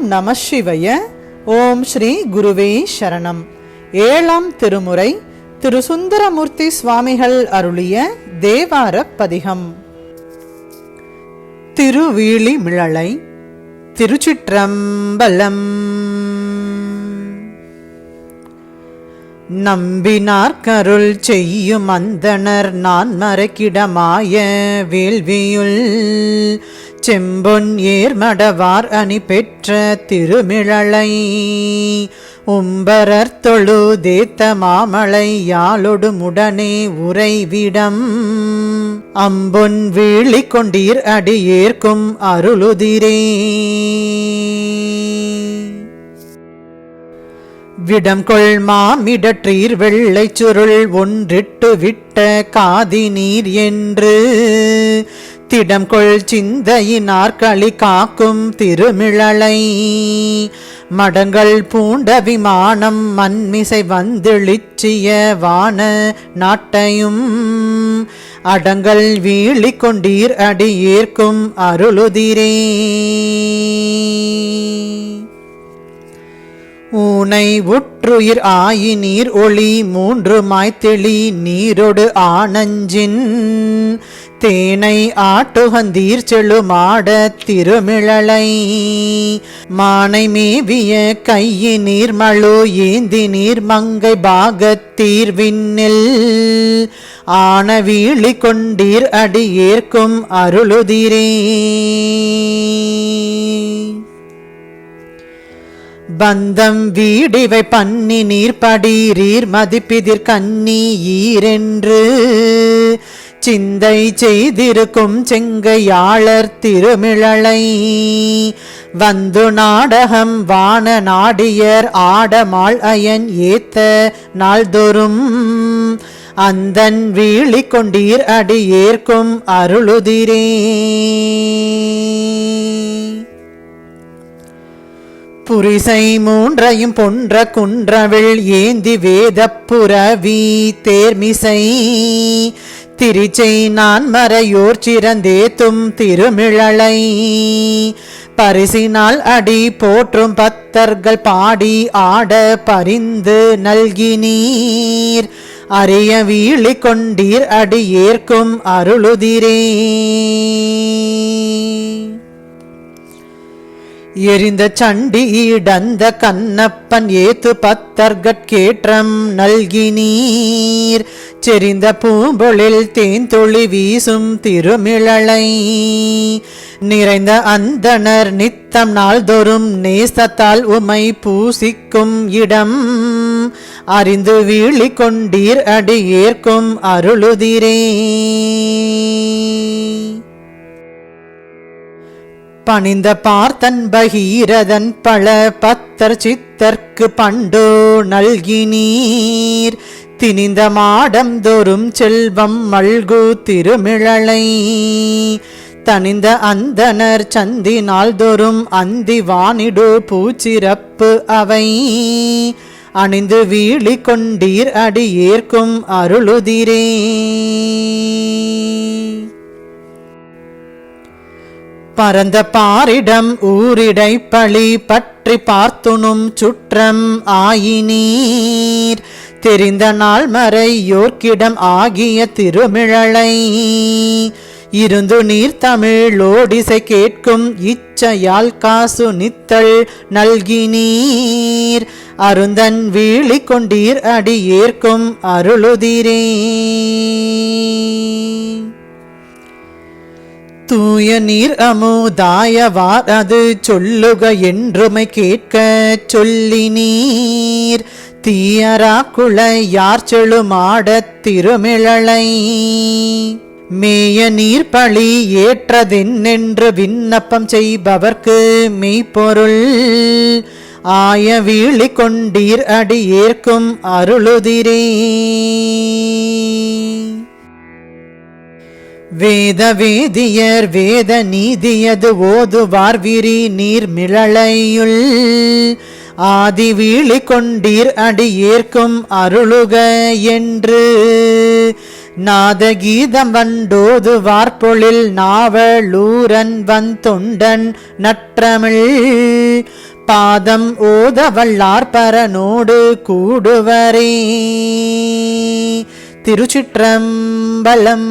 ஓம் நம சிவய. ஓம் ஸ்ரீ குருவே சரணம். ஏழாம் திருமுறை திரு சுந்தரமூர்த்தி சுவாமிகள் அருளிய தேவார பதிகம் திருவீழி மிழலை திருச்சிற்றம்பலம். நம்பினார் கருள் செய்யும் அந்தனர் நான் மறைக்கிடமாய வேள்வியுள் செம்பொன் ஏர்மடவார் அணி பெற்ற திருமிழலை. உம்பரர் தொழு தேத்த மாமலை யாழொடுமுடனே உறைவிடம். அம்பொன் வீழி கொண்டீர் அடியேற்கும் அருளுதிரே. விடம் கொள் மாமிடற்றீர் வெள்ளை சுருள் ஒன்றிட்டு விட்ட காதி நீர் என்று. திடம் கொள் சிந்தையினார் களி காக்கும் திருமிழலை. மடங்கள் பூண்ட விமானம் மண்மிசை வந்திழிச்சிய வான நாட்டையும். அடங்கள் வீழி கொண்டீர் அடியேற்கும் அருளுதிரே. ஊனை உற்றுயிர் ஆயினீர் ஒளி மூன்று மாய்த்தெளி நீரொடு ஆனஞ்சின். தேனை ஆட்டுகந்தீர் செழுமாட திருமிழலை. மானை மேவிய கையி நீர்மழு ஏந்தி நீர் மங்கை பாகத்தீர் விண்ணில் ஆன வீழி கொண்டீர் அடியேற்கும் அருளுதிரே. பந்தம் வீடிவை பன்னி நீர்படீரீர் மதிப்பிதிர் கன்னி ஈரென்று. சிந்தை செய்திருக்கும் செங்கையாளர் திருமிழலை. வந்து நாடகம் வான நாடியர் ஆடமாள் அயன் ஏத்த நாள்தோறும். அந்தன் வீழி கொண்டீர் அடியேற்கும் அருளுதிரே. புரிசை மூன்றையும் பொன்ற குன்றவிள் ஏந்தி வேதப்புறவி தேர்மிசை திருச்சை நான் மறையோர் சிறந்தேத்தும் திருமிழலை. பரிசினால் அடி போற்றும் பத்தர்கள் பாடி ஆட பரிந்து நல்கினீர். அறிய வீழி கொண்டீர் அடி ஏற்கும் அருளுதிரே. எரிந்த சண்டி இடந்த கண்ணப்பன் ஏத்து பத்தர்கட்கேற்றம் நல்கினீர் செறிந்த பூம்பொழில் தேன்தொளி வீசும் திருமிழலை. நிறைந்த அந்தனர் நித்தம் நாள்தோறும் நேசத்தால் உமை பூசிக்கும் இடம். அறிந்து வீழி கொண்டீர் அடி ஏற்கும் அருளுதிரே. பணிந்த பார்த்தன் பகீரதன் பல பத்தர் சித்தர்க்கு பண்டோ நல்கினீர். திணிந்த மாடம் தோறும் செல்வம் மல்கு திருமிழலை. தனிந்த அந்தனர் சந்தி நாள்தோறும் அந்தி வானிடு பூச்சிறப்பு அவை. அணிந்து வீழி கொண்டீர் அடியேற்கும் அருளுதிரே. பரந்த பாரிடம் ஊரிடை பழி பற்றி பார்த்துணும் சுற்றம் ஆயினீர். தெரிந்த நாள் மறை யோர்க்கிடம் ஆகிய திருமிழலை இருந்து நீர் தமிழோடிசை கேட்கும் இச்சையால் காசு நித்தல் நல்கினீர். அருந்தன் வீழி கொண்டீர் அடி ஏற்கும் அருளுதிரே. தூய நீர் அமுதாயவார். அது சொல்லுக என்றுமை கேட்க சொல்லி நீர் தீயரா குளை யார் செழுமாடத் திருமிழலை. மேய நீர் பழி ஏற்றதென்னென்று விண்ணப்பம் செய்பவர்க்கு மெய்ப்பொருள். ஆய வீழி கொண்டீர் அடி ஏற்கும் அருளுதிரே. வேத வேதியர் வேத நீதியது ஓதுவார் விரி நீர் மிழலையுள். ஆதி வீழி கொண்டீர் அடி ஏற்கும் அருளுக என்று. நாதகீதம் வண்டோது வார்பொழில் நாவலூரன் வந்தொண்டன் நற்றமிழ். பாதம் ஓத வல்லார்பரனோடு கூடுவரே. திருச்சிற்றம்பலம்